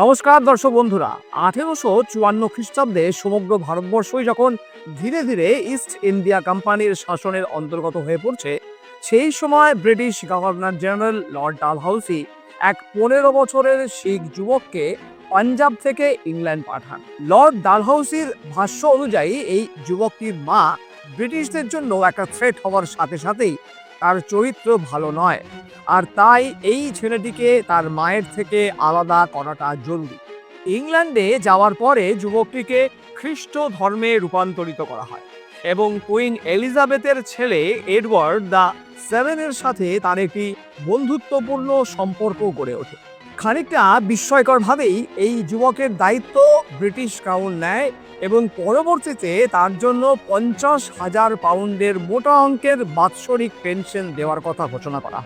নমস্কার দর্শক বন্ধুরা, আঠেরোশো চুয়ান্ন খ্রিস্টাব্দে সমগ্র ভারতবর্ষই যখন ধীরে ধীরে ইস্ট ইন্ডিয়া কোম্পানির শাসনের অন্তর্গত হয়ে পড়ছে, সেই সময় British governor general lord Dalhousie এক পনেরো বছরের শিখ যুবককে পাঞ্জাব থেকে ইংল্যান্ড পাঠান। লর্ড ডালহাউসির ভাষ্য অনুযায়ী, এই যুবকটির মা ব্রিটিশদের জন্য একটা থ্রেট হওয়ার সাথে সাথেই তার চরিত্র ভালো নয়। আর তাই এই ছেলেটিকে তার মায়ের থেকে আলাদা করাটা জরুরি। ইংল্যান্ডে যাওয়ার পরে যুবকটিকে খ্রিস্ট ধর্মে রূপান্তরিত করা হয় এবং কুইন এলিজাবেথের ছেলে এডওয়ার্ড দ্য সেভেনের সাথে তার একটি বন্ধুত্বপূর্ণ সম্পর্ক গড়ে ওঠে। খানিকটা বিস্ময়করভাবেই এই যুবকের দায়িত্ব ব্রিটিশ ক্রাউন নেয় এবং পরবর্তীতে তার জন্য পঞ্চাশ হাজার পাউন্ডের মোটা অঙ্কের বাৎসরিক পেনশন দেওয়ার কথা ঘোষণা করা।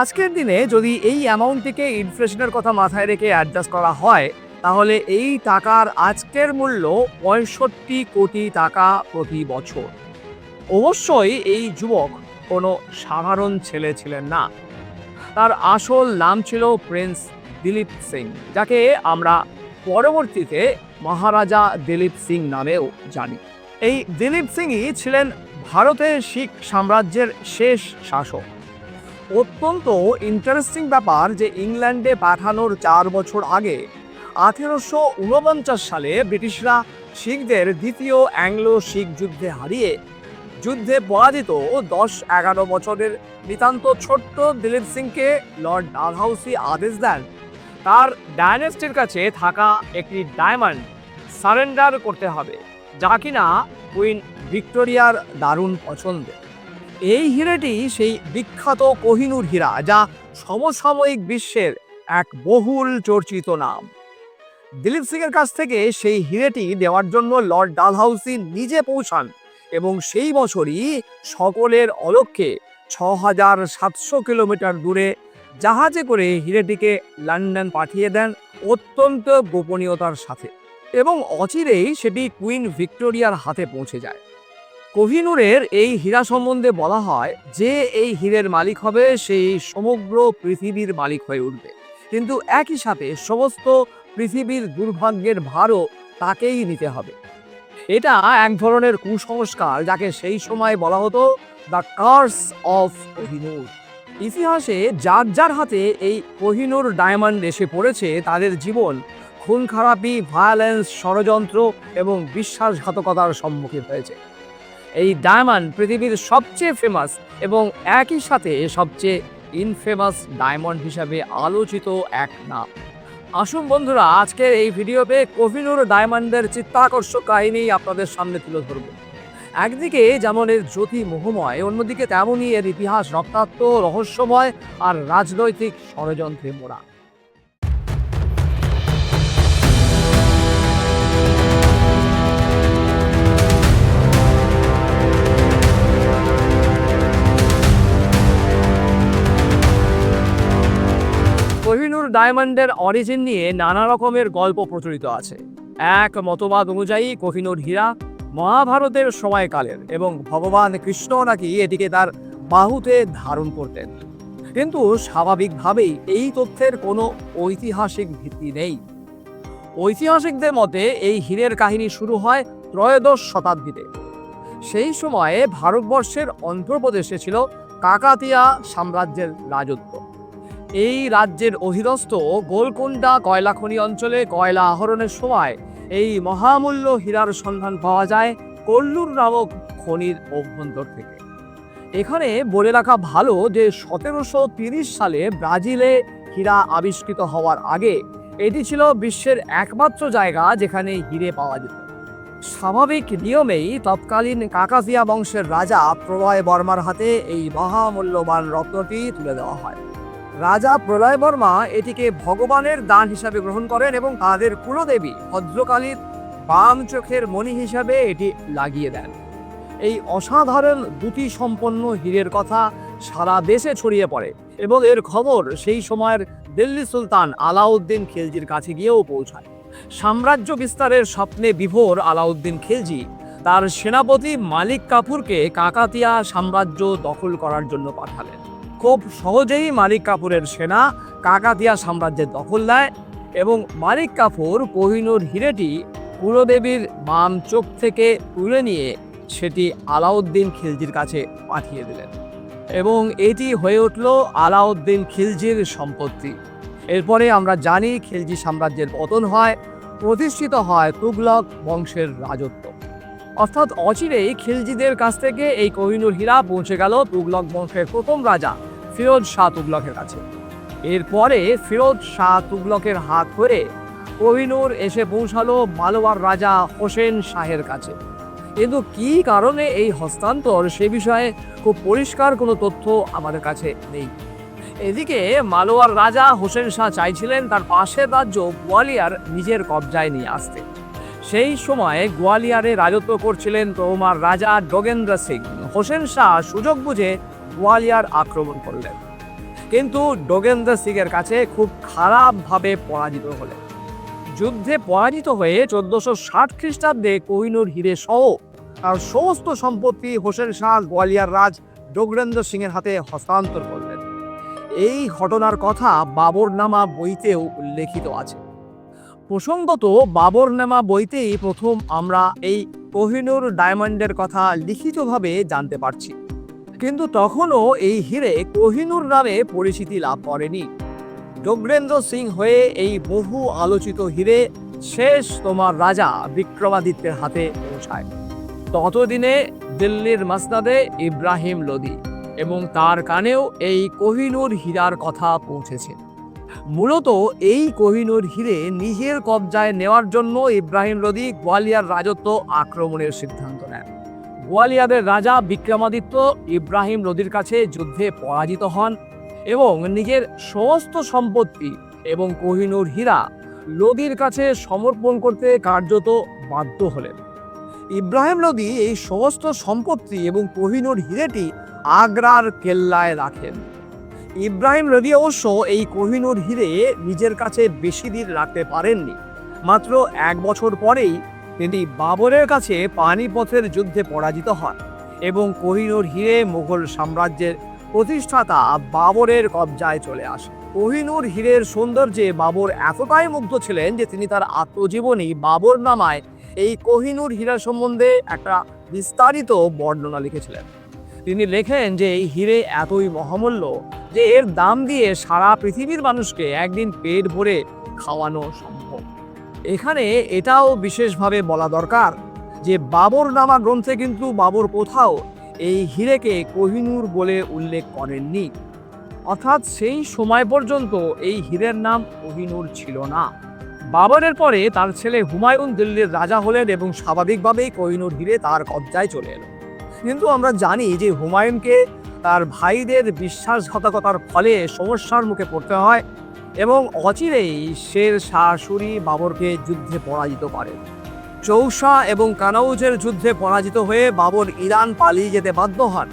আজকের দিনে যদি এই অ্যামাউন্টটিকে ইনফ্লেশনের কথা মাথায় রেখে অ্যাডজাস্ট করা হয়, তাহলে এই টাকার আজকের মূল্য পঁয়ষট্টি কোটি টাকা প্রতি বছর। অবশ্যই এই যুবক কোনো সাধারণ ছেলে ছিলেন না। তার আসল নাম ছিল প্রিন্স দিলীপ সিং, যাকে আমরা পরবর্তীতে মহারাজা দিলীপ সিং নামেও জানি। এই দিলীপ সিংই ছিলেন ভারতের শিখ সাম্রাজ্যের শেষ শাসক। অত্যন্ত ইন্টারেস্টিং ব্যাপার যে ইংল্যান্ডে পাঠানোর চার বছর আগে আঠেরোশো উনপঞ্চাশ সালে ব্রিটিশরা শিখদের দ্বিতীয় অ্যাংলো শিখ যুদ্ধে হারিয়ে যুদ্ধে পরাজিত দশ এগারো বছরের নিতান্ত ছোট্ট দিলীপ সিংকে লর্ড ডালহাউসি আদেশ দেন তার ডায়নেস্টির কাছে থাকা একটি ডায়মন্ড সারেন্ডার করতে হবে, যা কিনা কুইন ভিক্টোরিয়ার দারুণ পছন্দ এই হীরেটি সেই বিখ্যাত কোহিনুর হীরা, যা সমসাময়িক বিশ্বের এক বহুল চর্চিত নাম। দিলীপ সিংয়ের কাছ থেকে সেই হিরেটি দেওয়ার জন্য লর্ড ডালহাউসি নিজে পৌঁছান এবং সেই বছরই সকলের অলক্ষ্যে ছ হাজার সাতশো কিলোমিটার দূরে জাহাজে করে হিরেটিকে লন্ডন পাঠিয়ে দেন অত্যন্ত গোপনীয়তার সাথে এবং অচিরেই সেটি কুইন ভিক্টোরিয়ার হাতে পৌঁছে যায়। কোহিনুরের এই হীরা সম্বন্ধে বলা হয় যে এই হীরের মালিক হবে সেই সমগ্র পৃথিবীর মালিক হয়ে উঠবে। কিন্তু একই সাথে সমস্ত পৃথিবীর দুর্ভাগ্যের ভারও তাকেই নিতে হবে। এটা এক ধরনের কুসংস্কার যাকে সেই সময় বলা হতো দ্য কার্স অফ কোহিনুর ইতিহাসে যার যার হাতে এই কোহিনুর ডায়মন্ড এসে পড়েছে, তাদের জীবন খুন খারাপি ভায়োলেন্স ষড়যন্ত্র এবং বিশ্বাসঘাতকতার সম্মুখীন হয়েছে। এই ডায়মন্ড পৃথিবীর সবচেয়ে ফেমাস এবং একই সাথে সবচেয়ে ইনফেমাস ডায়মন্ড হিসাবে আলোচিত এক নাম। আসুন বন্ধুরা, আজকের এই ভিডিওতে কোহিনুর ডায়মন্ডের চিত্তাকর্ষক কাহিনী আপনাদের সামনে তুলে ধরব। একদিকে যেমন এর জ্যোতি মোহময় অন্যদিকে তেমনই এর ইতিহাস রক্তাক্ত, রহস্যময় আর রাজনৈতিক ষড়যন্ত্রে মোড়া। কোহিনুর ডায়মন্ডের অরিজিন নিয়ে নানা রকমের গল্প প্রচলিত আছে। এক মতবাদ অনুযায়ী কোহিনুর হীরা মহাভারতের সময়কালের এবং ভগবান কৃষ্ণ নাকি এটিকে তার বাহুতে ধারণ করতেন। কিন্তু স্বাভাবিকভাবেই এই তথ্যের কোনো ঐতিহাসিক ভিত্তি নেই। ঐতিহাসিকদের মতে এই হীরের কাহিনী শুরু হয় ত্রয়োদশ শতাব্দীতে। সেই সময়ে ভারতবর্ষের অন্ধ্রপ্রদেশে ছিল কাকাতিয়া সাম্রাজ্যের রাজত্ব। এই রাজ্যের অধীনস্থ গোলকুন্ডা কয়লা খনি অঞ্চলে কয়লা আহরণের সময় এই মহামূল্য হীরার সন্ধান পাওয়া যায় কল্লুর নামক খনির অভ্যন্তর থেকে। এখানে বলে রাখা ভালো যে সতেরোশো তিরিশ সালে ব্রাজিলে হীরা আবিষ্কৃত হওয়ার আগে এটি ছিল বিশ্বের একমাত্র জায়গা যেখানে হিরে পাওয়া যেত। স্বাভাবিক নিয়মেই তৎকালীন কাকাতিয়া বংশের রাজা প্রলয় বর্মার হাতে এই মহামূল্যবান রত্নটি তুলে দেওয়া হয়। রাজা প্রলয় বর্মা এটিকে ভগবানের দান হিসাবে গ্রহণ করেন এবং তাদের কুলদেবী ভদ্রকালীর বাম চোখের মণি হিসাবে এটি লাগিয়ে দেন। এই অসাধারণ দুটি সম্পন্ন হীরের কথা সারা দেশে ছড়িয়ে পড়ে এবং এর খবর সেই সময়ের দিল্লি সুলতান আলাউদ্দিন খিলজির কাছে গিয়েও পৌঁছায়। সাম্রাজ্য বিস্তারের স্বপ্নে বিভোর আলাউদ্দিন খিলজি। তার সেনাপতি মালিক কাপুরকে কাকাতিয়া সাম্রাজ্য দখল করার জন্য পাঠালেন। খুব সহজেই মালিক কাপুরের সেনা কাকাতিয়া সাম্রাজ্যের দখল নেয় এবং মালিক কাপুর কোহিনুর হিরেটি পুরোদেবীর বাম চোখ থেকে তুলে নিয়ে সেটি আলাউদ্দিন খিলজির কাছে পাঠিয়ে দিলেন। এবং এটি হয়ে উঠল আলাউদ্দিন খিলজির সম্পত্তি। এরপরে আমরা জানি খিলজি সাম্রাজ্যের পতন হয়, প্রতিষ্ঠিত হয় তুগলক বংশের রাজত্ব। অর্থাৎ অচিরেই খিলজিদের কাছ থেকে এই কোহিনুর হীরা পৌঁছে গেল তুগলক বংশের প্রথম রাজা ফিরোজ শাহ তুগলকের কাছে। এরপরে ফিরোজ শাহ তুগলকের হাত ধরে কোহিনুর এসে পৌঁছালো মালোয়ার রাজা হোসেন শাহের কাছে। কিন্তু কী কারণে এই হস্তান্তর সে বিষয়ে খুব পরিষ্কার কোনো তথ্য আমাদের কাছে নেই। এদিকে মালোয়ার রাজা হোসেন শাহ চাইছিলেন তার পাশের রাজ্য গোয়ালিয়ার নিজের কবজায় নিয়ে আসতে। সেই সময়ে গোয়ালিয়ারে রাজত্ব করছিলেন তোমার রাজা ডোগেন্দ্র সিং। হোসেন শাহ সুযোগ বুঝে গোয়ালিয়ার আক্রমণ করলেন। কিন্তু ডোগেন্দ্র সিংয়ের কাছে খুব খারাপভাবে পরাজিত হলেন। যুদ্ধে পরাজিত হয়ে চোদ্দশো ষাট খ্রিস্টাব্দে কোহিনুর হিরে সহ তার সমস্ত সম্পত্তি হোসেন শাহ গোয়ালিয়ার রাজ ডোগরেন্দ্র সিংয়ের হাতে হস্তান্তর করলেন। এই ঘটনার কথা বাবরনামা বইতেও উল্লেখিত আছে। প্রসঙ্গত বাবরনামা বইতেই প্রথম আমরা এই কোহিনুর ডায়মন্ডের কথা লিখিতভাবে জানতে পারছি। কিন্তু তখনও এই হিরে কোহিনুর নামে পরিচিতি লাভ করেনি। ডোগরেন্দ্র সিং হয়ে এই বহু আলোচিত হিরে শেষ তোমার রাজা বিক্রমাদিত্যের হাতে পৌঁছায়। ততদিনে দিল্লির মাসনাদে ইব্রাহিম লোদি এবং তার কানেও এই কোহিনুর হীরার কথা পৌঁছেছে। মূলত এই কোহিনুর হিরে নিজের কবজায় নেওয়ার জন্য ইব্রাহিম লোদি গোয়ালিয়ার রাজত্ব আক্রমণের সিদ্ধান্ত নেন। গোয়ালিয়াদের রাজা বিক্রমাদিত্য ইব্রাহিম লোদির কাছে যুদ্ধে পরাজিত হন এবং নিজের সমস্ত সম্পত্তি এবং কোহিনুর হীরা লোদির কাছে সমর্পণ করতে কার্যত বাধ্য হলেন। ইব্রাহিম লোদি এই সমস্ত সম্পত্তি এবং কোহিনুর হিরেটি আগ্রার কেল্লায় রাখেন। ইব্রাহিম লোদি অবশ্য এই কোহিনুর হিরে নিজের কাছে বেশি দিন রাখতে পারেননি। মাত্র এক বছর পরেই তিনি বাবরের কাছে পানিপথের যুদ্ধে পরাজিত হন এবং কোহিনুর হিরে মুঘল সাম্রাজ্যের প্রতিষ্ঠাতা বাবরের কবজায় চলে আসে কোহিনুর হীরের সৌন্দর্যে বাবর এতটাই মুগ্ধ ছিলেন যে তিনি তার আত্মজীবনী বাবর নামায় এই কোহিনুর হীরা সম্বন্ধে একটা বিস্তারিত বর্ণনা লিখেছিলেন। তিনি লেখেন যে এই হিরে এতই মহামূল্য যে এর দাম দিয়ে সারা পৃথিবীর মানুষকে একদিন পেট ভরে খাওয়ানো সম্ভব। এখানে এটাও বিশেষভাবে বলা দরকার যে বাবর নামা গ্রন্থে কিন্তু বাবর কোথাও এই হিরেকে কোহিনুর বলে উল্লেখ করেননি। অর্থাৎ সেই সময় পর্যন্ত এই হীরের নাম কোহিনুর ছিল না। বাবরের পরে তার ছেলে হুমায়ুন দিল্লির রাজা হলেন এবং স্বাভাবিকভাবেই কোহিনুর হিরে তার কবজায় চলে এলো। কিন্তু আমরা জানি যে হুমায়ুনকে তার ভাইদের বিশ্বাসঘাতকতার ফলে সমস্যার মুখে পড়তে হয় এবং অচিরেই শের শাশুড়ি বাবরকে যুদ্ধে পরাজিত করেন চৌসা এবং কানাউজের যুদ্ধে পরাজিত হয়ে বাবর ইরান পালিয়ে যেতে বাধ্য হন।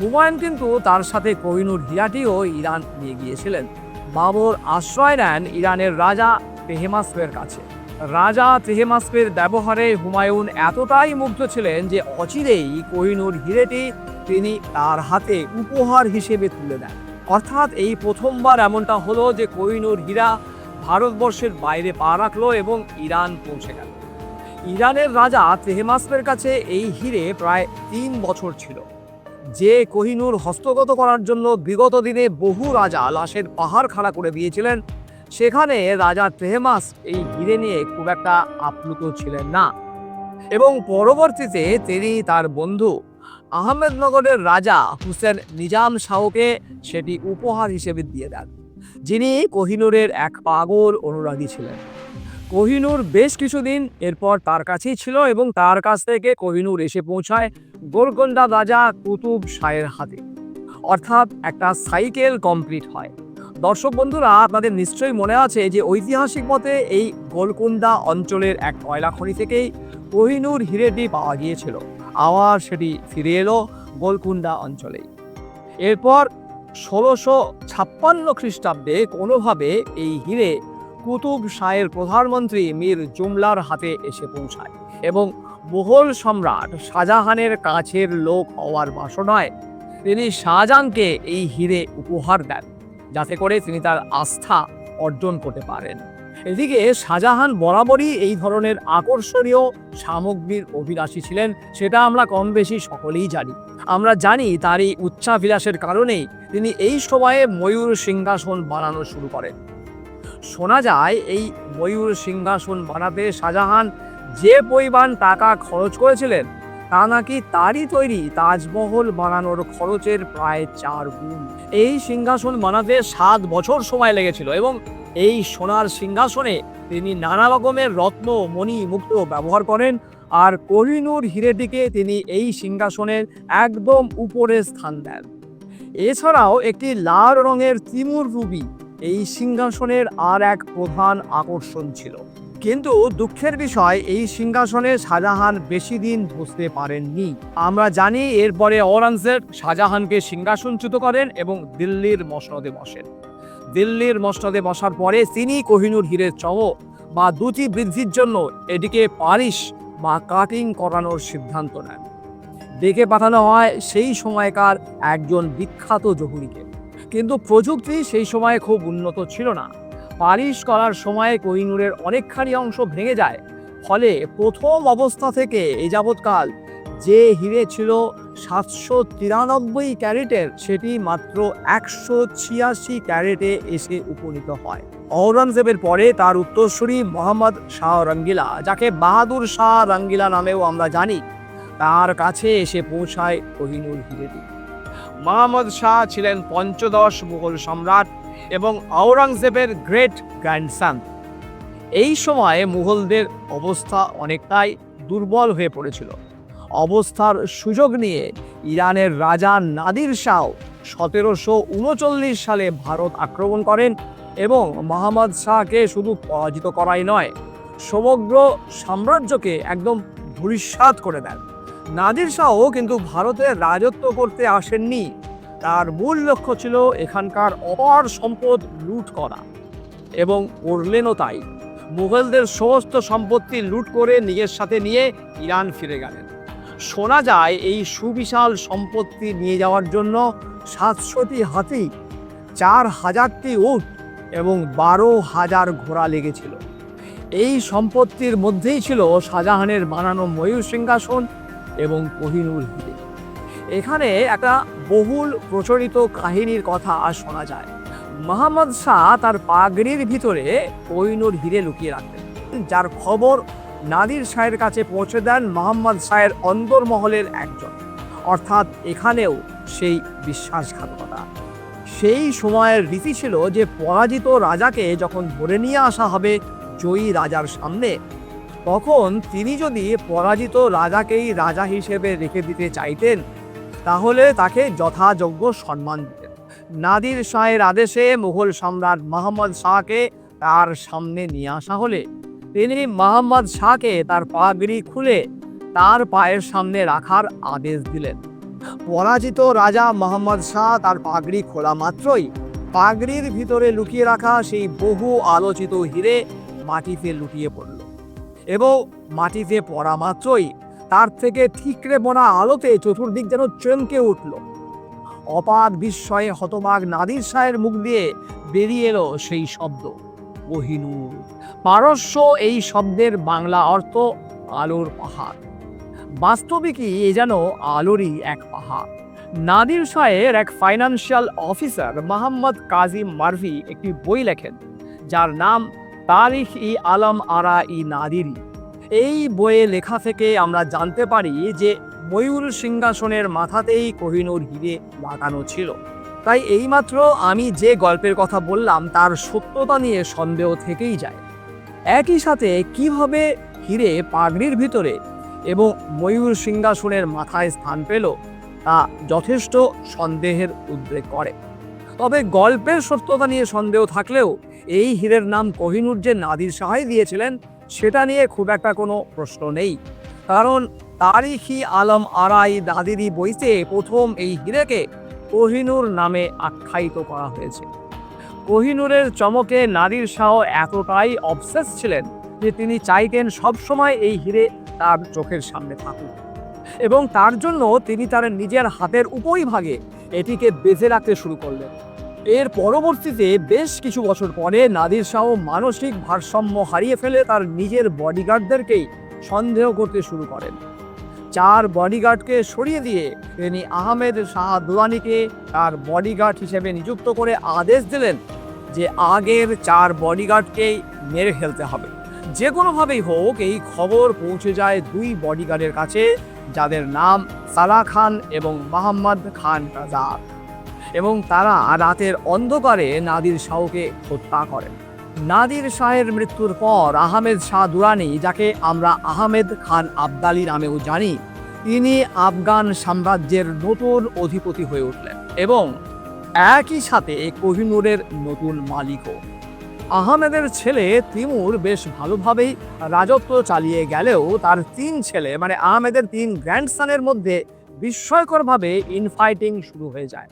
হুমায়ুন কিন্তু তার সাথে কোহিনুর হীরাটিও ইরান নিয়ে গিয়েছিলেন। বাবর আশ্রয় নেন ইরানের রাজা তেহেমাসপের কাছে। রাজা তেহেমাসপের ব্যবহারে হুমায়ুন এতটাই মুগ্ধ ছিলেন যে অচিরেই কোহিনুর হিরেটি তিনি তার হাতে উপহার হিসেবে তুলে দেন। অর্থাৎ এই প্রথমবার এমনটা হলো যে কোহিনুর হীরা ভারতবর্ষের বাইরে পা রাখল এবং ইরান পৌঁছে গেল। ইরানের রাজা তেহেমাসপের কাছে এই হিরে প্রায় তিন বছর ছিল। যে কোহিনুর হস্তগত করার জন্য বিগত দিনে বহু রাজা লাশের পাহাড় খাড়া করে দিয়েছিলেন সেখানে রাজা তেহমাস এই হিরে নিয়ে খুব একটা আপ্লুত ছিলেন না। এবং পরবর্তীতে তিনি তার বন্ধু আহমেদনগরের রাজা হুসেন নিজাম শাহকে সেটি উপহার হিসেবে দিয়ে দেন, যিনি কোহিনুরের এক পাগল অনুরাগী ছিলেন। কোহিনুর বেশ কিছুদিন এরপর তার কাছেই ছিল এবং তার কাছ থেকে কোহিনুর এসে পৌঁছায় গোলকোন্ডা রাজা কুতুব শাহের হাতে। অর্থাৎ একটা সাইকেল কমপ্লিট হয়। দর্শক বন্ধুরা, আপনাদের নিশ্চয়ই মনে আছে যে ঐতিহাসিক মতে এই গোলকুন্ডা অঞ্চলের এক কয়লা খনি থেকেই কোহিনুর হিরেটি পাওয়া গিয়েছিল। আবার সেটি ফিরে এলো গোলকুন্ডা অঞ্চলেই। এরপর ষোলোশো ছাপ্পান্ন খ্রিস্টাব্দে কোনোভাবে এই হিরে কুতুব শাহের প্রধানমন্ত্রী মীর জুমলার হাতে এসে পৌঁছায় এবং মুঘল সম্রাট শাহজাহানের কাছের লোক হওয়ার বাসনায় তিনি শাহজাহানকে এই হিরে উপহার দেন। যাতে করে তিনি তার আস্থা অর্জন করতে পারেন। এদিকে শাহজাহান বরাবরই এই ধরনের আকর্ষণীয় সামগ্রীর অভিলাষী ছিলেন, সেটা আমরা কম বেশি সকলেই জানি। আমরা জানি তার এই উচ্চাভিলাষের কারণেই তিনি এই সময়ে ময়ূর সিংহাসন বানানো শুরু করেন। শোনা যায়, এই ময়ূর সিংহাসন বানাতে শাহজাহান যে পরিমাণ টাকা খরচ করেছিলেন তা নাকি তারই তৈরি তাজমহল বানানোর খরচের প্রায় চার গুণ। এই সিংহাসন বানাতে সাত বছর সময় লেগেছিল এবং এই সোনার সিংহাসনে তিনি নানা রকমের রত্ন, মণি, মুক্ত ব্যবহার করেন আর কোহিনূর হিরেটিকে তিনি এই সিংহাসনের একদম উপরে স্থান দেন। এছাড়াও একটি লাল রঙের তিমুর রুবি এই সিংহাসনের আর এক প্রধান আকর্ষণ ছিল। কিন্তু দুঃখের বিষয়, এই সিংহাসনে শাহজাহান বেশি দিন বসতে পারেননি। আমরা জানি এরপরে ঔরঙ্গজেব শাহজাহানকে সিংহাসনচ্যুত করেন এবং দিল্লির মসনদে বসেন। দিল্লির মসনদে বসার পরে তিনি কোহিনুর হীরের চহ বা দুটি বৃদ্ধির জন্য এটিকে পারিশ বা কাটিং করানোর সিদ্ধান্ত নেন। ডেকে পাঠানো হয় সেই সময়কার একজন বিখ্যাত জহুরিকে। কিন্তু প্রযুক্তি সেই সময় খুব উন্নত ছিল না। পালিশ করার সময় কোহিনূরের অনেকখানি অংশ ভেঙে যায়। ফলে প্রথম অবস্থা থেকে এ যাবৎকাল যে হিরে ছিল সাতশো তিরানব্বই ক্যারেটের, সেটি মাত্র একশো ছিয়াশি ক্যারেটে এসে উপনীত হয়। ঔরঙ্গজেবের পরে তার উত্তরসূরি মোহাম্মদ শাহ রঙ্গিলা, যাকে বাহাদুর শাহ রঙ্গিলা নামেও আমরা জানি, তার কাছে এসে পৌঁছায় কোহিনুর হিরেটি। মোহাম্মদ শাহ ছিলেন পঞ্চদশ মুঘল সম্রাট। এবং আওরঙ্গজেবের গ্রেট গ্র্যান্ডসান। এই সময়ে মুঘলদের অবস্থা অনেকটাই দুর্বল হয়ে পড়েছিল। অবস্থার সুযোগ নিয়ে ইরানের রাজা নাদির শাহ সতেরোশো উনচল্লিশ সালে ভারত আক্রমণ করেন এবং মোহাম্মদ শাহকে শুধু পরাজিত করাই নয়, সমগ্র সাম্রাজ্যকে একদম ধূলিসাৎ করে দেন। নাদির শাহ কিন্তু ভারতে রাজত্ব করতে আসেননি। তার মূল লক্ষ্য ছিল এখানকার অপার সম্পদ লুট করা। এবং করলেনও তাই। মুঘলদের সমস্ত সম্পত্তি লুট করে নিজের সাথে নিয়ে ইরান ফিরে গেলেন। শোনা যায় এই সুবিশাল সম্পত্তি নিয়ে যাওয়ার জন্য সাতশোটি হাতি, চার হাজারটি উট এবং বারো হাজার ঘোড়া লেগেছিল। এই সম্পত্তির মধ্যেই ছিল শাহজাহানের বানানো ময়ূর সিংহাসন এবং কোহিনুর হিরে। এখানে একটা বহুল প্রচলিত কাহিনীর কথা আর শোনা যায়। মোহাম্মদ শাহ তার পাগড়ির ভিতরে কোহিনুর হিরে লুকিয়ে রাখতেন। যার খবর নাদির শাহের কাছে পৌঁছে দেন মোহাম্মদ শাহের অন্দরমহলের একজন। অর্থাৎ এখানেও সেই বিশ্বাসঘাতকতা। সেই সময়ের রীতি ছিল যে পরাজিত রাজাকে যখন ধরে নিয়ে আসা হবে জয়ী রাজার সামনে, তখন তিনি যদি পরাজিত রাজাকেই রাজা হিসেবে রেখে দিতে চাইতেন তাহলে তাকে যথাযোগ্য সম্মান দিতেন নাদির শাহের আদেশে মুঘল সম্রাট মোহাম্মদ শাহকে তার সামনে নিয়ে আসা হলে, তিনি মোহাম্মদ শাহকে তার পাগড়ি খুলে তার পায়ের সামনে রাখার আদেশ দিলেন। পরাজিত রাজা মোহাম্মদ শাহ তার পাগড়ি খোলা মাত্রই পাগড়ির ভিতরে লুকিয়ে রাখা সেই বহু আলোচিত হিরে মাটিতে লুটিয়ে পড়ল এবং মাটিতে পড়া মাত্রই তার থেকে ঠিকরে বোনা আলোতে চতুর্দিক যেন চমকে উঠল। অপার বিস্ময়ে হতবাগ নাদির শাহের মুখ দিয়ে বেরিয়ে এলো সেই শব্দ। কোহিনূর পারস্য এই শব্দের বাংলা অর্থ আলোর পাহাড়। বাস্তবিকই এ যেন আলোরই এক পাহাড়। নাদির শাহের এক ফাইন্যান্সিয়াল অফিসার মোহাম্মদ কাজী মারভি একটি বই লেখেন, যার নাম তারিখ ই আলম আরা ই নাদিরি এই বইয়ে লেখা থেকে আমরা জানতে পারি যে ময়ূর সিংহাসনের মাথাতেই কোহিনূর হিরে লাগানো ছিল। তাই এইমাত্র আমি যে গল্পের কথা বললাম, তার সত্যতা নিয়ে সন্দেহ থেকেই যায়। একই সাথে কীভাবে হিরে পাগড়ির ভিতরে এবং ময়ূর সিংহাসনের মাথায় স্থান পেল, তা যথেষ্ট সন্দেহের উদ্রেক করে। তবে গল্পের সত্যতা নিয়ে সন্দেহ থাকলেও এই হীরের নাম কোহিনুর যে নাদির সাহাই দিয়েছিলেন সেটা নিয়ে খুব একটা কোনো প্রশ্ন নেই। কারণ তারিখি আলম আরাই দাদিরি বইতে প্রথম এই হীরেকে কোহিনুর নামে আখ্যায়িত করা হয়েছে। কোহিনুরের চমকে নাদির শাহ এতটাই অবসেস ছিলেন যে তিনি চাইতেন সবসময় এই হিরে তার চোখের সামনে থাকুক। এবং তার জন্য তিনি তার নিজের হাতের উপরিভাগে এটিকে বেঁধে রাখতে শুরু করলেন। এর পরবর্তীতে বেশ কিছু বছর পরে নাদির শাহ মানসিক ভারসাম্য হারিয়ে ফেলে তার নিজের বডিগার্ডদেরকেই সন্দেহ করতে শুরু করেন। চার বডিগার্ডকে সরিয়ে দিয়ে তিনি আহমেদ শাহ দুরানিকে তার বডিগার্ড হিসেবে নিযুক্ত করে আদেশ দিলেন যে আগের চার বডিগার্ডকেই মেরে ফেলতে হবে। যে কোনোভাবেই হোক, এই খবর পৌঁছে যায় দুই বডিগার্ডের কাছে, যাদের নাম সালা খান এবং মোহাম্মদ খান রাজাদ এবং তারা রাতের অন্ধকারে নাদির শাহকে হত্যা করেন। নাদির শাহের মৃত্যুর পর আহমেদ শাহ দুরানি, যাকে আমরা আহমেদ খান আবদালি নামেও জানি, তিনি আফগান সাম্রাজ্যের নতুন অধিপতি হয়ে উঠলেন এবং একই সাথে কোহিনুরের নতুন মালিকও। আহমেদের ছেলে তিমুর বেশ ভালোভাবেই রাজত্ব চালিয়ে গেলেও তার তিন ছেলে মানে আহমেদের তিন গ্র্যান্ডসানের মধ্যে বিস্ময়করভাবে ইনফাইটিং শুরু হয়ে যায়।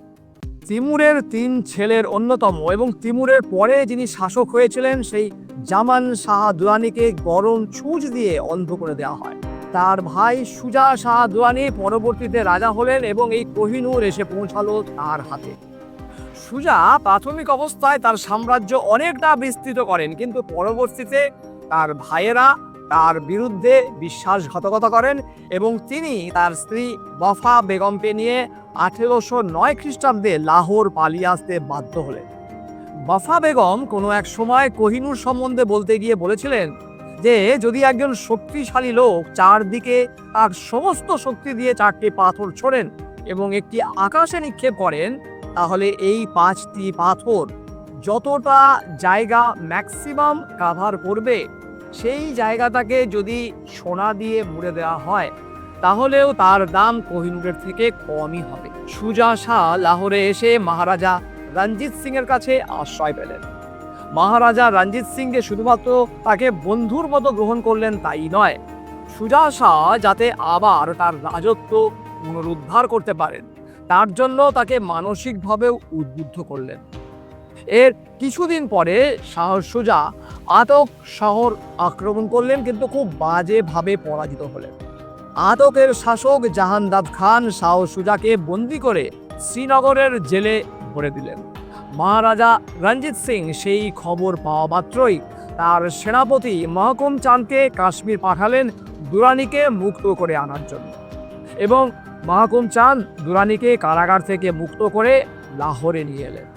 তিমুরের তিন ছেলের অন্যতম এবং তিমুরের পরে যিনি শাসক হয়েছিলেন, সেই জামান শাহ দুরানিকে গরম ছুঁচ দিয়ে অন্ধ করে দেওয়া হয়। তার ভাই সুজা শাহ দুরানি পরবর্তীতে রাজা হলেন এবং এই কোহিনূর এসে পৌঁছালো তার হাতে। সুজা প্রাথমিক অবস্থায় তার সাম্রাজ্য অনেকটা বিস্তৃত করেন, কিন্তু পরবর্তীতে তার ভাইয়েরা তার বিরুদ্ধে বিশ্বাসঘাতকতা করেন এবং তিনি তার স্ত্রী বফা বেগমকে নিয়ে আঠেরোশো নয় খ্রিস্টাব্দে লাহোর পালিয়ে আসতে বাধ্য হলেন। বফা বেগম কোনো এক সময় কোহিনুর সম্বন্ধে বলতে গিয়ে বলেছিলেন যে, যদি একজন শক্তিশালী লোক চারদিকে তার সমস্ত শক্তি দিয়ে চারটি পাথর ছোড়েন এবং একটি আকাশে নিক্ষেপ করেন, তাহলে এই পাঁচটি পাথর যতটা জায়গা ম্যাক্সিমাম কাভার করবে সেই জায়গাটাকে যদি সোনা দিয়ে মুড়ে দেওয়া হয়, তাহলেও তার দাম কোহিনুরের থেকে কমই হবে। সুজা শাহ লাহোরে এসে মহারাজা রঞ্জিত সিং এর কাছে আশ্রয় পেলেন। মহারাজা রঞ্জিত সিংকে শুধুমাত্র তাকে বন্ধুর মতো গ্রহণ করলেন তাই নয় সুজা শাহ যাতে আবার তার রাজত্ব পুনরুদ্ধার করতে পারেন, তার জন্য তাকে মানসিকভাবেও উদ্বুদ্ধ করলেন। এর কিছুদিন পরে শাহ সুজা আতক শহর আক্রমণ করলেন কিন্তু খুব বাজেভাবে পরাজিত হলেন। আতকের শাসক জাহানদাদ খান শাহ সুজাকে বন্দি করে শ্রীনগরের জেলে ভরে দিলেন। মহারাজা রঞ্জিত সিং সেই খবর পাওয়া মাত্রই তার সেনাপতি মহকুম চাঁদকে কাশ্মীর পাঠালেন দুরানিকে মুক্ত করে আনার জন্য এবং মহাকুম চাঁদ দুরানিকে কারাগার থেকে মুক্ত করে লাহোরে নিয়ে এলেন।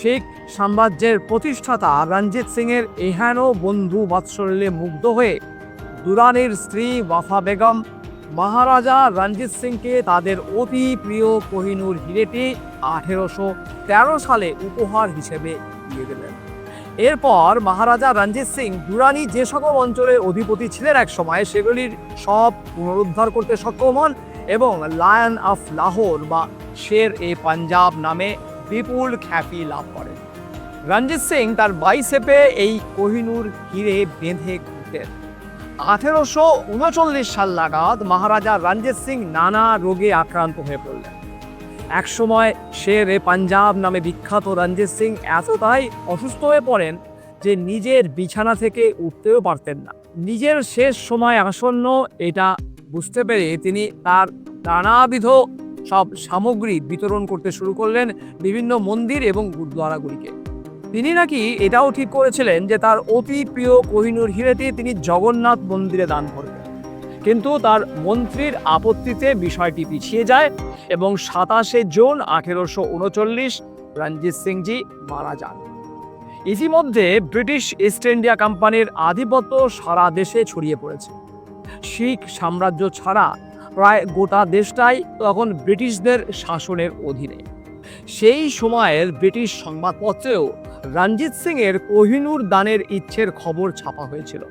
শিখ সাম্রাজ্যের প্রতিষ্ঠাতা রঞ্জিত সিংয়ের এহেন বন্ধু বাৎসল্যে মুগ্ধ হয়ে দুরানির স্ত্রী ওয়াফা বেগম, মহারাজা রঞ্জিত সিংকে তাদের অতি প্রিয় কোহিনুর হিরেটি আঠেরোশো তেরো সালে উপহার হিসেবে দিয়ে দিলেন এরপর মহারাজা রঞ্জিত সিং দুরানি যে সকল অঞ্চলের অধিপতি ছিলেন এক সময়, সেগুলির সব পুনরুদ্ধার করতে সক্ষম হন এবং লায়ন অফ লাহোর বা শের এ পাঞ্জাব নামে বিপুল খ্যাতি লাভ করেন। রঞ্জিত সিং তার বাইসেপে এই কোহিনুর হিরে বেঁধে ঘুরতেন আঠেরোশো উনচল্লিশ সাল নাগাদ মহারাজা রঞ্জিত সিং নানা রোগে আক্রান্ত হয়ে পড়লেন। একসময় শের এ পাঞ্জাব নামে বিখ্যাত রঞ্জিত সিং এতটাই অসুস্থ হয়ে পড়েন যে নিজের বিছানা থেকে উঠতেও পারতেন না। নিজের শেষ সময় আসন্ন এটা বুঝতে পেরে তিনি তার নানাবিধ সব সামগ্রী বিতরণ করতে শুরু করলেন বিভিন্ন মন্দির এবং গুরুদ্বারাগুলিকে। তিনি নাকি এটাও ঠিক করেছিলেন যে তার অতি প্রিয় কোহিনুর হিরেটি তিনি জগন্নাথ মন্দিরে দান করবেন। কিন্তু তার মন্ত্রীর আপত্তিতে বিষয়টি পিছিয়ে যায় এবং সাতাশে জুন আঠেরোশো উনচল্লিশ রঞ্জিত সিংজি মারা যান। ইতিমধ্যে ব্রিটিশ ইস্ট ইন্ডিয়া কোম্পানির আধিপত্য সারা দেশে ছড়িয়ে পড়েছে। শিখ সাম্রাজ্য ছাড়া প্রায় গোটা দেশটাই তখন ব্রিটিশদের শাসনের অধীনে। সেই সময়ের ব্রিটিশ সংবাদপত্রেও রঞ্জিত সিং এর কোহিনুর দানের ইচ্ছের খবর ছাপা হয়েছিল।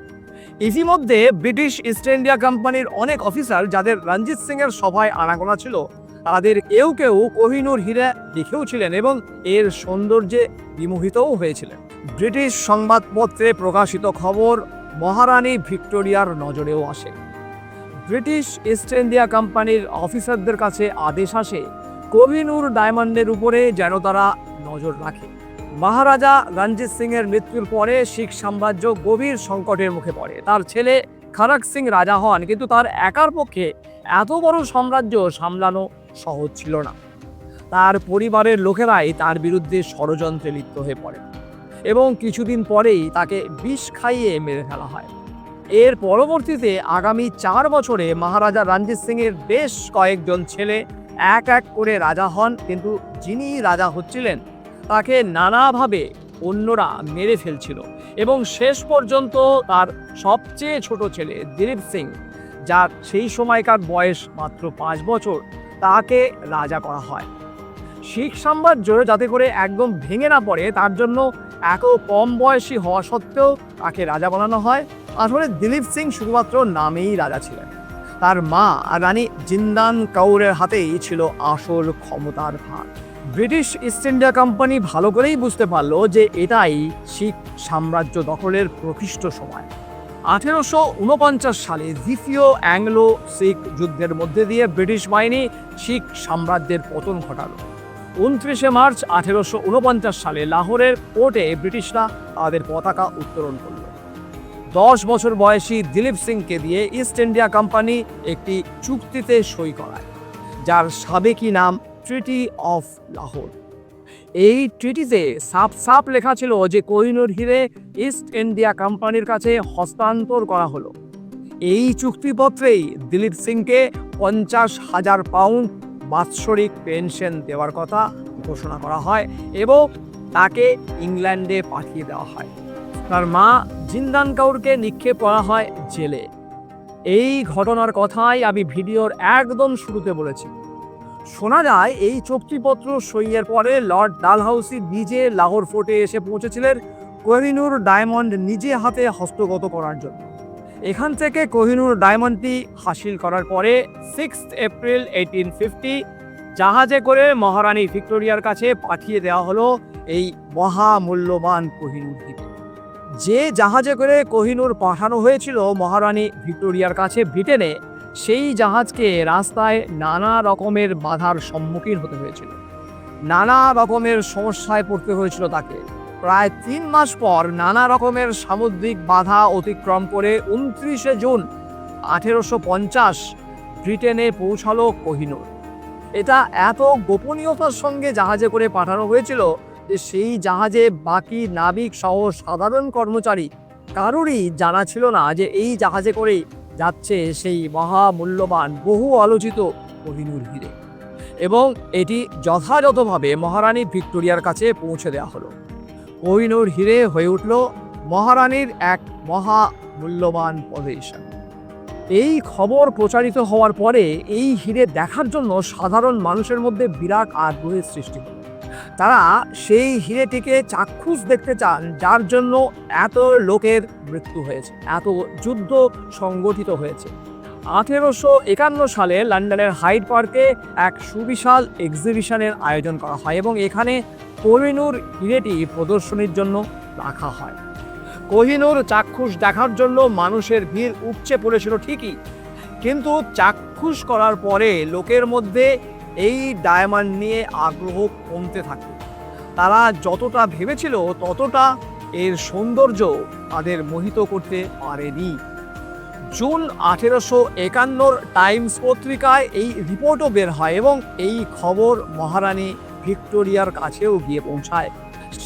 ইতিমধ্যে ব্রিটিশ ইস্ট ইন্ডিয়া কোম্পানির অনেক অফিসার যাদের রঞ্জিত সিং এর সভায় আনাগোনা ছিল, তাদের কেউ কেউ কোহিনুর হীরা দেখেও ছিলেন এবং এর সৌন্দর্যে বিমোহিতও হয়েছিলেন। ব্রিটিশ সংবাদপত্রে প্রকাশিত খবর মহারানী ভিক্টোরিয়ার নজরেও আসে। ব্রিটিশ ইস্ট ইন্ডিয়া কোম্পানির অফিসারদের কাছে আদেশ আসে কোহিনুর ডায়মন্ডের উপরে যেন তারা নজর রাখে। মহারাজা রঞ্জিত সিং এর মৃত্যুর পরে শিখ সাম্রাজ্য গভীর সংকটের মুখে পড়ে। তার ছেলে খড়ক সিং রাজা হন, কিন্তু তার একার পক্ষে এত বড় সাম্রাজ্য সামলানো সহজ ছিল না। তার পরিবারের লোকেরাই তার বিরুদ্ধে ষড়যন্ত্রে লিপ্ত হয়ে পড়ে। এবং কিছুদিন পরেই তাকে বিষ খাইয়ে মেরে ফেলা হয়। এর পরবর্তীতে আগামী চার বছরে মহারাজা রঞ্জিত সিংয়ের বেশ কয়েকজন ছেলে এক এক করে রাজা হন, কিন্তু যিনি রাজা হচ্ছিলেন, তাকে নানাভাবে অন্যরা মেরে ফেলছিল এবং শেষ পর্যন্ত তার সবচেয়ে ছোট ছেলে দিলীপ সিং, যার সেই সময়কার বয়স মাত্র পাঁচ বছর, তাকে রাজা করা হয়। শিখ সাম্রাজ্য যাতে করে একদম ভেঙে না পড়ে, তার জন্য এত কম বয়সী হওয়া সত্ত্বেও তাকে রাজা বানানো হয়। আসলে দিলীপ সিং শুধুমাত্র নামেই রাজা ছিলেন। তার মা রানী জিন্দান কাউরের হাতেই ছিল আসল ক্ষমতার ভার ব্রিটিশ ইস্ট ইন্ডিয়া কোম্পানি ভালো করেই বুঝতে পারল যে এটাই শিখ সাম্রাজ্য দখলের প্রকৃষ্ট সময়। আঠেরোশো উনপঞ্চাশ সালে দ্বিতীয় অ্যাংলো শিখ যুদ্ধের মধ্যে দিয়ে ব্রিটিশ বাহিনী শিখ সাম্রাজ্যের পতন ঘটালো। উনত্রিশে মার্চ আঠেরোশো উনপঞ্চাশ সালে লাহোরের কোর্টে ব্রিটিশরা তাদের পতাকা উত্তোলন করল। দশ বছর বয়সী দিলীপ সিংকে দিয়ে ইস্ট ইন্ডিয়া কোম্পানি একটি চুক্তিতে সই করায়, যার সাবেকি নাম ট্রিটি অফ লাহোর এই ট্রিটিতে সাপ সাপ লেখা ছিল যে কোহিনুর হিরে ইস্ট ইন্ডিয়া কোম্পানির কাছে হস্তান্তর করা হলো। এই চুক্তিপত্রেই দিলীপ সিংকে পঞ্চাশ হাজার পাউন্ড বাৎসরিক পেনশন দেওয়ার কথা ঘোষণা করা হয় এবং তাকে ইংল্যান্ডে পাঠিয়ে দেওয়া হয়। তার মা জিন্দান কাউরকে নিক্ষেপ করা হয় জেলে। এই ঘটনার কথাই আমি ভিডিওর একদম শুরুতে বলেছি। শোনা যায়, এই চুক্তিপত্র সইয়ের পরে লর্ড ডালহাউসি নিজে লাহোর ফোর্টে এসে পৌঁছেছিলেন কোহিনুর ডায়মন্ড নিজে হাতে হস্তগত করার জন্য। এখান থেকে কোহিনুর ডায়মন্ডটি হাসিল করার পরে সিক্স এপ্রিল এইটিন ফিফটি জাহাজে করে মহারানী ভিক্টোরিয়ার কাছে পাঠিয়ে দেওয়া হলো এই মহামূল্যবান কোহিনুর হিরে যে জাহাজে করে কোহিনুর পাঠানো হয়েছিল মহারানী ভিক্টোরিয়ার কাছে ব্রিটেনে, সেই জাহাজকে রাস্তায় নানা রকমের বাধার সম্মুখীন হতে হয়েছিল। নানা রকমের সমস্যায় পড়তে হয়েছিল তাকে। প্রায় তিন মাস পর নানা রকমের সামুদ্রিক বাধা অতিক্রম করে উনত্রিশে জুন আঠেরোশো পঞ্চাশ ব্রিটেনে পৌঁছালো কোহিনুর। এটা এত গোপনীয়তার সঙ্গে জাহাজে করে পাঠানো হয়েছিল সেই জাহাজে বাকি নাবিক সহ সাধারণ কর্মচারী কারোরই জানা ছিল না যে এই জাহাজে করেই যাচ্ছে সেই মহামূল্যবান, বহু আলোচিত কোহিনুর হিরে। এবং এটি যথাযথভাবে মহারানী ভিক্টোরিয়ার কাছে পৌঁছে দেওয়া হলো। কোহিনুর হিরে হয়ে উঠল মহারানীর এক মহা মূল্যবান পজিশন এই খবর প্রচারিত হওয়ার পরে এই হিরে দেখার জন্য সাধারণ মানুষের মধ্যে বিরাট আগ্রহের সৃষ্টি হলো। তারা সেই হিরেটিকে চাক্ষুষ দেখতে চান, যার জন্য এত লোকের মৃত্যু হয়েছে, এত যুদ্ধ সংগঠিত হয়েছে। আঠেরোশো একান্ন সালে লন্ডনের হাইড পার্কে এক সুবিশাল এক্সিবিশনের আয়োজন করা হয় এবং এখানে কোহিনুর হিরেটি প্রদর্শনীর জন্য রাখা হয়। কোহিনুর চাক্ষুষ দেখার জন্য মানুষের ভিড় উপচে পড়েছিল ঠিকই, কিন্তু চাক্ষুষ করার পরে লোকের মধ্যে এই ডায়মন্ড নিয়ে আগ্রহ কমতে থাকে। তারা যতটা ভেবেছিল ততটা এর সৌন্দর্য তাদের মোহিত করতে পারেনি। জুন আঠেরোশো একান্নর টাইমস পত্রিকায় এই রিপোর্টও বের হয় এবং এই খবর মহারানী ভিক্টোরিয়ার কাছেও গিয়ে পৌঁছায়।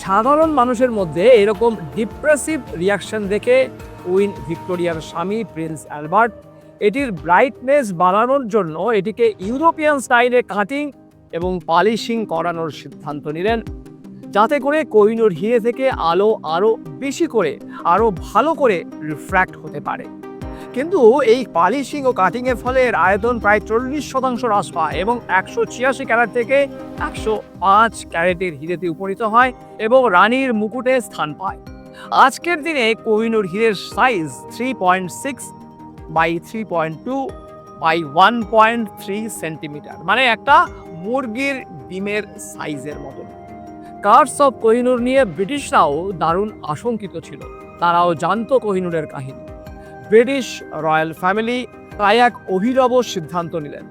সাধারণ মানুষের মধ্যে এরকম ডিপ্রেসিভ রিয়াকশন দেখে কুইন ভিক্টোরিয়ার স্বামী প্রিন্স অ্যালবার্ট এটির ব্রাইটনেস বাড়ানোর জন্য এটিকে ইউরোপিয়ান স্টাইলে কাটিং এবং পালিশিং করানোর সিদ্ধান্ত নিলেন। যাতে করে কোহিনুর হিরে থেকে আলো আরও বেশি করে আরও ভালো করে রিফ্র্যাক্ট হতে পারে। কিন্তু এই পালিশিং ও কাটিংয়ের ফলে এর আয়তন প্রায় চল্লিশ শতাংশ হ্রাস পায় এবং একশো ছিয়াশি ক্যারেট থেকে একশো পাঁচ ক্যারেটের হিরেতে উপনীত হয় এবং রানীর মুকুটে স্থান পায়। আজকের দিনে Kohinoor হিরের size three point six by three point two by one point three centimetre মানে একটা মুরগির ডিমের সাইজের মতো কার্স অফ কোহিনুর নিয়ে ব্রিটিশরাও দারুণ আশঙ্কিত ছিল। তারাও জানতো কোহিনুরের কাহিনী। ব্রিটিশ রয়্যাল ফ্যামিলি তাই এক অভিনব সিদ্ধান্ত নিলেন।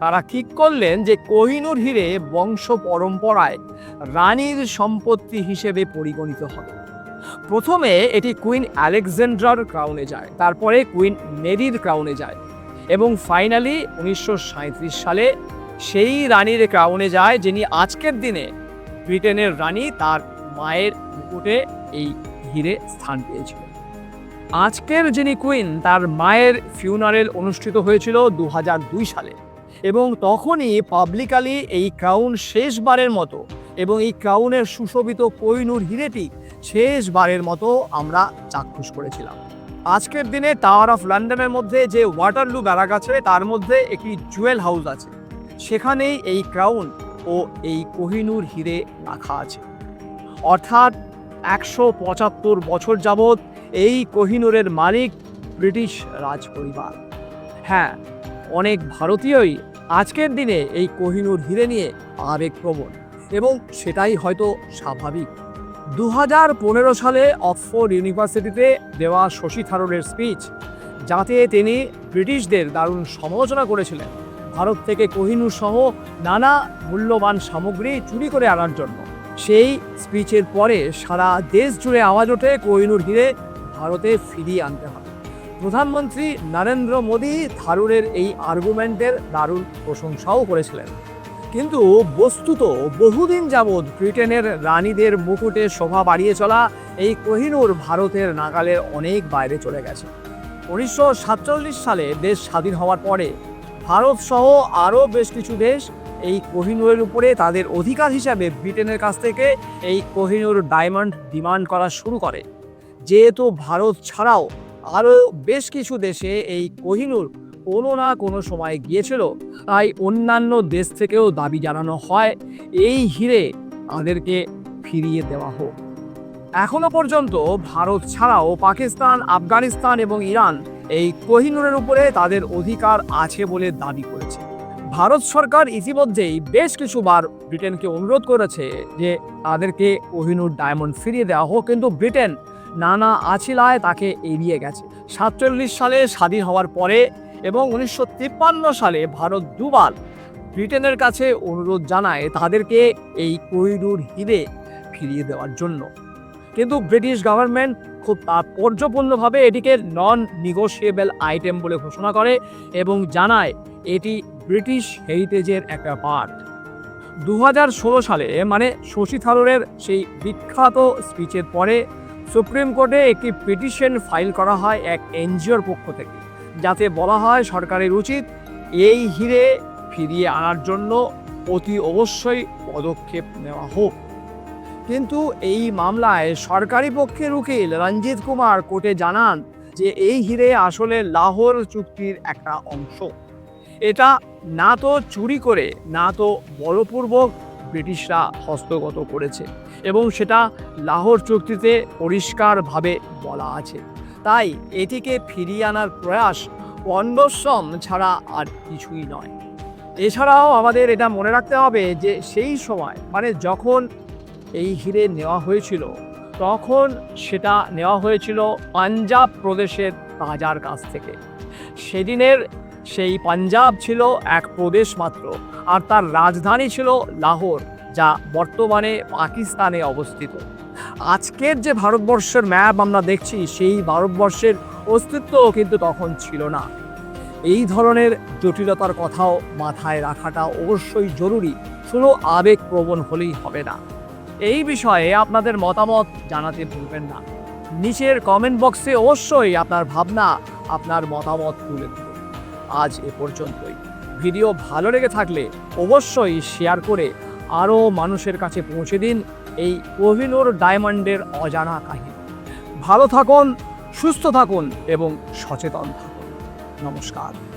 তারা ঠিক করলেন যে কোহিনুর হিরে বংশ পরম্পরায় রানীর সম্পত্তি হিসেবে পরিগণিত হবে। প্রথমে এটি কুইন আলেকজান্ড্রার ক্রাউনে যায়, তারপরে কুইন মেরির ক্রাউনে যায় এবং ফাইনালি উনিশশো সালে সেই রানীর ক্রাউনে যায় যিনি আজকের দিনে ব্রিটেনের রানী তার মায়ের মুকুটে এই হিরে স্থান পেয়েছিল। আজকের যিনি কুইন তার মায়ের ফিউনারেল অনুষ্ঠিত হয়েছিল দু হাজার দুই সালে এবং তখনই পাবলিকালি এই ক্রাউন শেষবারের মতো এবং এই ক্রাউনের সুশোভিত কোহিনুর হিরেটি শেষবারের মতো আমরা চাক্ষুষ করেছিলাম। আজকের দিনে টাওয়ার অফ লন্ডনের মধ্যে যে ওয়াটারলু ব্যারাক আছে, তার মধ্যে একটি জুয়েল হাউস আছে। সেখানেই এই ক্রাউন ও এই কোহিনুর হিরে রাখা আছে। অর্থাৎ একশো পঁচাত্তর বছর যাবৎ এই কোহিনুরের মালিক ব্রিটিশ রাজ পরিবার হ্যাঁ অনেক ভারতীয়ই আজকের দিনে এই কোহিনুর হিরে নিয়ে আবেগপ্রবণ এবং সেটাই হয়তো স্বাভাবিক। দু হাজার পনেরো সালে অক্সফোর্ড ইউনিভার্সিটিতে দেওয়া শশী থারুরের স্পিচ যাতে তিনি ব্রিটিশদের দারুণ সমালোচনা করেছিলেন। ভারত থেকে কোহিনুর সহ নানা মূল্যবান সামগ্রী চুরি করে আনার জন্য। সেই স্পিচের পরে সারা দেশ জুড়ে আওয়াজ ওঠে কোহিনুর হিরে ভারতে ফিরিয়ে আনতে হবে প্রধানমন্ত্রী নরেন্দ্র মোদী থারুরের এই আর্গুমেন্টের দারুণ প্রশংসাও করেছিলেন। কিন্তু বস্তুত বহুদিন যাবৎ ব্রিটেনের রানীদের মুকুটে শোভা বাড়িয়ে চলা এই কোহিনুর ভারতের নাগালের অনেক বাইরে চলে গেছে। উনিশশো সাতচল্লিশ সালে দেশ স্বাধীন হওয়ার পরে ভারত সহ আরও বেশ কিছু দেশ এই কোহিনুরের উপরে তাদের অধিকার হিসাবে ব্রিটেনের কাছ থেকে এই কোহিনুর ডায়মন্ড ডিমান্ড করা শুরু করে। যেহেতু ভারত ছাড়াও আরও বেশ কিছু দেশে এই কোহিনুর কোনো না কোনো সময় গিয়েছিল, তাই অন্যান্য দেশ থেকেও দাবি জানানো হয়, এই হিরে তাদেরকে ফিরিয়ে দেওয়া হোক। এখনও পর্যন্ত ভারত ছাড়াও পাকিস্তান, আফগানিস্তান এবং ইরান এই কোহিনুরের উপরে তাদের অধিকার আছে বলে দাবি করেছে। ভারত সরকার ইতিমধ্যেই বেশ কিছুবার ব্রিটেনকে অনুরোধ করেছে যে তাদেরকে কোহিনুর ডায়মন্ড ফিরিয়ে দেওয়া হোক, কিন্তু ব্রিটেন নানা আছিলায় তাকে এড়িয়ে গেছে। সাতচল্লিশ সালে স্বাধীন হওয়ার পরে এবং উনিশশো তিপ্পান্ন সালে ভারত দুবার ব্রিটেনের কাছে অনুরোধ জানায় তাদেরকে এই কোহিনুর হিরে ফিরিয়ে দেওয়ার জন্য। কিন্তু ব্রিটিশ গভর্নমেন্ট খুব তাৎপর্যপূর্ণভাবে এটিকে নন নিগোশিয়েবল আইটেম বলে ঘোষণা করে এবং জানায় এটি ব্রিটিশ হেরিটেজের একটা পার্ট দু হাজার ষোলো সালে মানে শশী থারুরের সেই বিখ্যাত স্পিচের পরে সুপ্রিম কোর্টে একটি পিটিশন ফাইল করা হয় এক এনজিওর পক্ষ থেকে। যাতে বলা হয় সরকারের উচিত এই হিরে ফিরিয়ে আনার জন্য অতি অবশ্যই পদক্ষেপ নেওয়া হোক। কিন্তু এই মামলায় সরকারি পক্ষের উকিল রঞ্জিত কুমার কোর্টে জানান যে এই হিরে আসলে লাহোর চুক্তির একটা অংশ। এটা না তো চুরি করে না তো বলপূর্বক ব্রিটিশরা হস্তগত করেছে এবং সেটা লাহোর চুক্তিতে পরিষ্কারভাবে বলা আছে। তাই এটিকে ফিরিয়ে আনার প্রয়াস পণ্ডশ্রম ছাড়া আর কিছুই নয়। এছাড়াও আমাদের এটা মনে রাখতে হবে যে সেই সময় মানে যখন এই হিরে নেওয়া হয়েছিল, তখন সেটা নেওয়া হয়েছিল পাঞ্জাব প্রদেশের রাজার কাছ থেকে। সেদিনের সেই পাঞ্জাব ছিল এক প্রদেশ মাত্র, আর তার রাজধানী ছিল লাহোর, যা বর্তমানে পাকিস্তানে অবস্থিত। আজকের যে ভারতবর্ষের ম্যাপ আমরা দেখছি, সেই ভারতবর্ষের অস্তিত্বও কিন্তু তখন ছিল না। এই ধরনের জটিলতার কথাও মাথায় রাখাটা অবশ্যই জরুরি। শুধু আবেগপ্রবণ হলেই হবে না। এই বিষয়ে আপনাদের মতামত জানাতে ভুলবেন না। নিচের কমেন্ট বক্সে অবশ্যই আপনার ভাবনা, আপনার মতামত তুলে ধরুন। আজ এ পর্যন্তই। ভিডিও ভালো লেগে থাকলে অবশ্যই শেয়ার করে আরও মানুষের কাছে পৌঁছে দিন। এই কোহিনুর ডায়মন্ডের অজানা কাহিনী। ভালো থাকুন সুস্থ থাকুন এবং সচেতন থাকুন। নমস্কার।